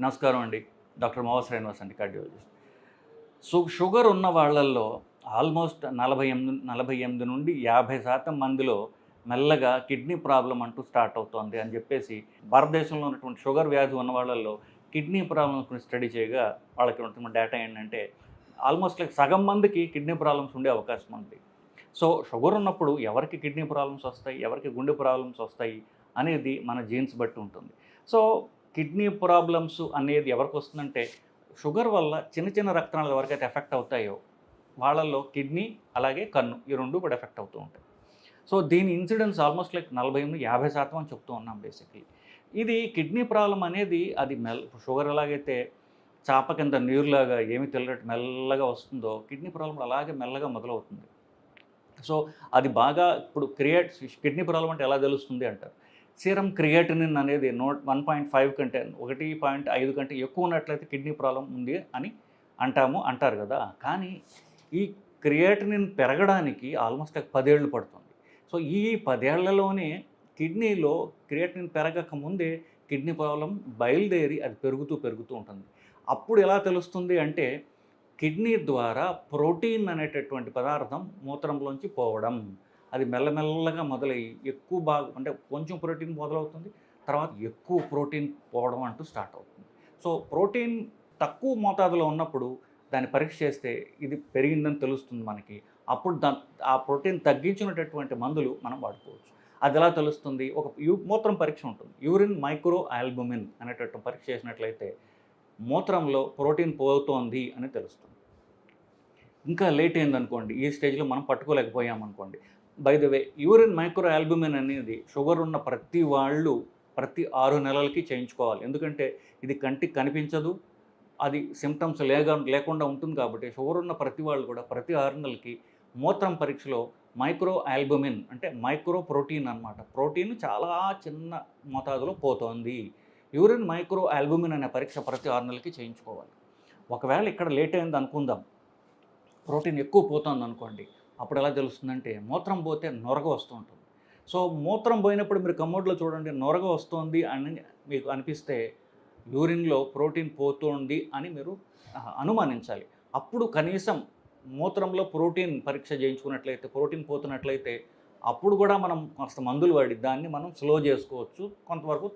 నమస్కారం అండి. డాక్టర్ మోహన్ శ్రీనివాస్ అండి కార్డియాలజిస్ట్. సో షుగర్ ఉన్న వాళ్ళల్లో ఆల్మోస్ట్ నలభై ఎనిమిది నలభై ఎనిమిది నుండి యాభై శాతం మందిలో మెల్లగా కిడ్నీ ప్రాబ్లం అంటూ స్టార్ట్ అవుతోంది అని చెప్పేసి భారతదేశంలో ఉన్నటువంటి షుగర్ వ్యాధి ఉన్న వాళ్ళల్లో కిడ్నీ ప్రాబ్లమ్స్ గురించి స్టడీ చేయగా వాళ్ళకి ఉన్నటువంటి డేటా ఏంటంటే ఆల్మోస్ట్ లైక్ సగం మందికి కిడ్నీ ప్రాబ్లమ్స్ ఉండే అవకాశం ఉంది. సో షుగర్ ఉన్నప్పుడు ఎవరికి కిడ్నీ ప్రాబ్లమ్స్ వస్తాయి ఎవరికి గుండె ప్రాబ్లమ్స్ వస్తాయి అనేది మన జీన్స్ బట్టి ఉంటుంది. సో కిడ్నీ ప్రాబ్లమ్స్ అనేది ఎవరికి వస్తుందంటే షుగర్ వల్ల చిన్న చిన్న రక్తనాళాలు ఎవరికైతే ఎఫెక్ట్ అవుతాయో వాళ్ళల్లో కిడ్నీ అలాగే కన్ను ఈ రెండు కూడా ఎఫెక్ట్ అవుతూ ఉంటాయి. సో దీని ఇన్సిడెన్స్ ఆల్మోస్ట్ లైక్ నలభై ఎనిమిది యాభై శాతం అని చెప్తూ ఉన్నాం బేసిక్లీ. ఇది కిడ్నీ ప్రాబ్లం అనేది అది మెల్ షుగర్ ఎలాగైతే చాప కింద నీరులాగా ఏమి తెల్లటి మెల్లగా వస్తుందో కిడ్నీ ప్రాబ్లం అలాగే మెల్లగా మొదలవుతుంది. సో అది బాగా ఇప్పుడు క్రియేట్ కిడ్నీ ప్రాబ్లం అంటే ఎలా తెలుస్తుంది అంటారు? సీరం క్రియేటినిన్ అనేది నోట్ వన్ పాయింట్ ఫైవ్ కంటే ఒకటి పాయింట్ ఐదు కంటే ఎక్కువ ఉన్నట్లయితే కిడ్నీ ప్రాబ్లం ఉంది అని అంటాము అంటారు కదా. కానీ ఈ క్రియేటినిన్ పెరగడానికి ఆల్మోస్ట్ ఒక పదేళ్ళు పడుతుంది. సో ఈ పదేళ్ళలోనే కిడ్నీలో క్రియేటినిన్ పెరగక ముందే కిడ్నీ ప్రాబ్లం బయలుదేరి అది పెరుగుతూ పెరుగుతూ ఉంటుంది. అప్పుడు ఎలా తెలుస్తుంది అంటే కిడ్నీ ద్వారా ప్రోటీన్ అనేటటువంటి పదార్థం మూత్రంలోంచి పోవడం. అది మెల్లమెల్లగా మొదలయ్యి ఎక్కువ బాగా అంటే కొంచెం ప్రోటీన్ మొదలవుతుంది తర్వాత ఎక్కువ ప్రోటీన్ పోవడం అంటూ స్టార్ట్ అవుతుంది. సో ప్రోటీన్ తక్కువ మోతాదులో ఉన్నప్పుడు దాన్ని పరీక్ష చేస్తే ఇది పెరిగిందని తెలుస్తుంది మనకి. అప్పుడు దా ఆ ప్రోటీన్ తగ్గించినటువంటి మందులు మనం వాడుకోవచ్చు. అది ఎలా తెలుస్తుంది? ఒక యూ మూత్రం పరీక్ష ఉంటుంది. యూరిన్ మైక్రో ఆల్బుమిన్ అనేటటువంటి పరీక్ష చేసినట్లయితే మూత్రంలో ప్రోటీన్ పోతోంది అని తెలుస్తుంది. ఇంకా లేట్ అయిందనుకోండి ఈ స్టేజ్లో మనం పట్టుకోలేకపోయామనుకోండి by the way urine micro albumin అనేది షుగర్ ఉన్న ప్రతి వాళ్ళు ప్రతి ఆరు నెలలకి చేయించుకోవాలి. ఎందుకంటే ఇది కంటికి కనిపించదు అది సిమ్టమ్స్ లేగా లేకుండా ఉంటుంది కాబట్టి షుగర్ ఉన్న ప్రతి వాళ్ళు కూడా ప్రతి ఆరు నెలలకి మూత్రం పరీక్షలో మైక్రో ఆల్బుమిన్ అంటే మైక్రో ప్రోటీన్ అన్నమాట. ప్రోటీన్ చాలా చిన్న మోతాదులో పోతోంది. యూరిన్ మైక్రో ఆల్బుమిన్ అనే పరీక్ష ప్రతి ఆరు నెలలకి చేయించుకోవాలి. ఒకవేళ ఇక్కడ లేట్ అయింది అనుకుందాం ప్రోటీన్ ఎక్కువ పోతుంది అనుకోండి అప్పుడు ఎలా తెలుస్తుందంటే మూత్రం పోతే నొరగ వస్తూ ఉంటుంది. సో మూత్రం పోయినప్పుడు మీరు కమ్మోడ్లో చూడండి నొరగ వస్తుంది అని మీకు అనిపిస్తే యూరిన్లో ప్రోటీన్ పోతుంది అని మీరు అనుమానించాలి. అప్పుడు కనీసం మూత్రంలో ప్రోటీన్ పరీక్ష చేయించుకున్నట్లయితే ప్రోటీన్ పోతున్నట్లయితే అప్పుడు కూడా మనం కొంత మందులు వాడి దాన్ని మనం స్లో చేసుకోవచ్చు కొంతవరకు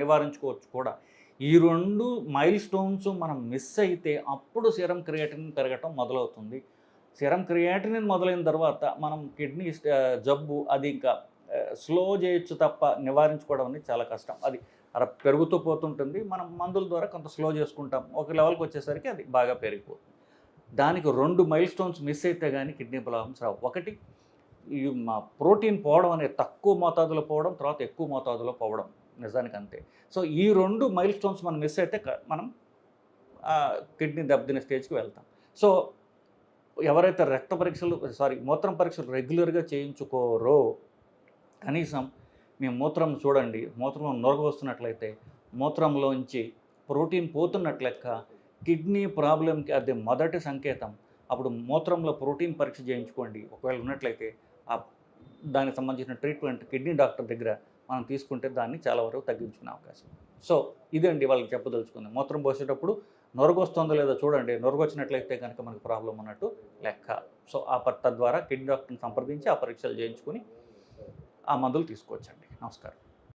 నివారించుకోవచ్చు కూడా. ఈ రెండు మైల్ స్టోన్స్ మనం మిస్ అయితే అప్పుడు సీరం క్రియేటిన్ పెరగటం మొదలవుతుంది. సిరం క్రియేటినిన్ మొదలైన తర్వాత మనం కిడ్నీ జబ్బు అది ఇంకా స్లో చేయొచ్చు తప్ప నివారించుకోవడం అనేది చాలా కష్టం. అది అలా పెరుగుతూ పోతుంటుంది. మనం మందుల ద్వారా కొంత స్లో చేసుకుంటాం. ఒక లెవెల్కి వచ్చేసరికి అది బాగా పెరిగిపోతుంది. దానికి రెండు మైల్ స్టోన్స్ మిస్ అయితే కానీ కిడ్నీ ప్రాబ్లమ్స్ రావు. ఒకటి ఈ మా ప్రోటీన్ పోవడం అనేది తక్కువ మోతాదులో పోవడం తర్వాత ఎక్కువ మోతాదులో పోవడం నిజానికి అంతే. సో ఈ రెండు మైల్ స్టోన్స్ మనం మిస్ అయితే మనం కిడ్నీ దెబ్బతిన స్టేజ్కి వెళ్తాం. సో ఎవరైతే రక్త పరీక్షలు సారీ మూత్రం పరీక్షలు రెగ్యులర్గా చేయించుకోరో కనీసం మీ మూత్రం చూడండి మూత్రంలో నొరగ వస్తున్నట్లయితే మూత్రంలోంచి ప్రోటీన్ పోతున్నట్లు లెక్క కిడ్నీ ప్రాబ్లంకి అది మొదటి సంకేతం. అప్పుడు మూత్రంలో ప్రోటీన్ పరీక్ష చేయించుకోండి. ఒకవేళ ఉన్నట్లయితే ఆ దానికి సంబంధించిన ట్రీట్మెంట్ కిడ్నీ డాక్టర్ దగ్గర మనం తీసుకుంటే దాన్ని చాలా వరకు తగ్గించుకునే అవకాశం. సో ఇదండి వాళ్ళకి చెప్పదలుచుకుంది. మూత్రం పోసేటప్పుడు నొరగొస్తుందో లేదో చూడండి. నొరగొచ్చినట్లయితే కనుక మనకు ప్రాబ్లం ఉన్నట్టు లెక్క. సో ఆ ప- తద్వారా కిడ్నీ డాక్టర్ని సంప్రదించి ఆ పరీక్షలు చేయించుకుని ఆ మందులు తీసుకోవచ్చండి. నమస్కారం.